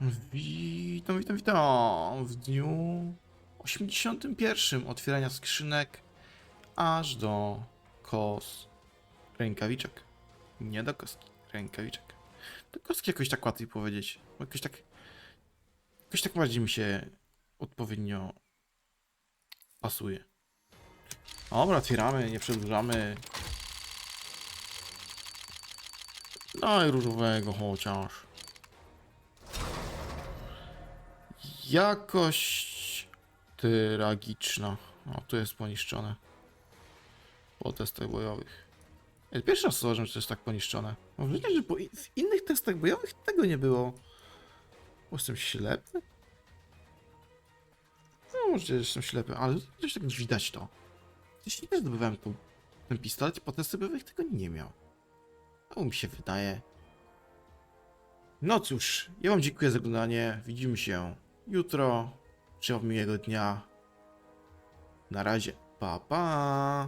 Witam, witam, witam w dniu 81 otwierania skrzynek aż do kos rękawiczek. Nie do kostki, rękawiczek. Do kostki jakoś tak łatwiej powiedzieć. bo Jakoś tak. Jakoś tak bardziej mi się odpowiednio pasuje. Dobra, otwieramy, nie przedłużamy. No i różowego chociaż. Jakość tragiczna. O, tu jest poniszczone. Po testach bojowych. Ja pierwszy raz zauważyłem, że to jest tak poniszczone. Mam wrażenie, że po w innych testach bojowych tego nie było. Bo jestem ślepy? No, może jestem ślepy, ale też tak widać to. Jeśli też zdobywałem tą, ten pistolet, po testach bojowych tego nie miał. To mi się wydaje. No cóż, ja wam dziękuję za oglądanie. Widzimy się jutro. Wam miłego dnia. Na razie. Pa, pa.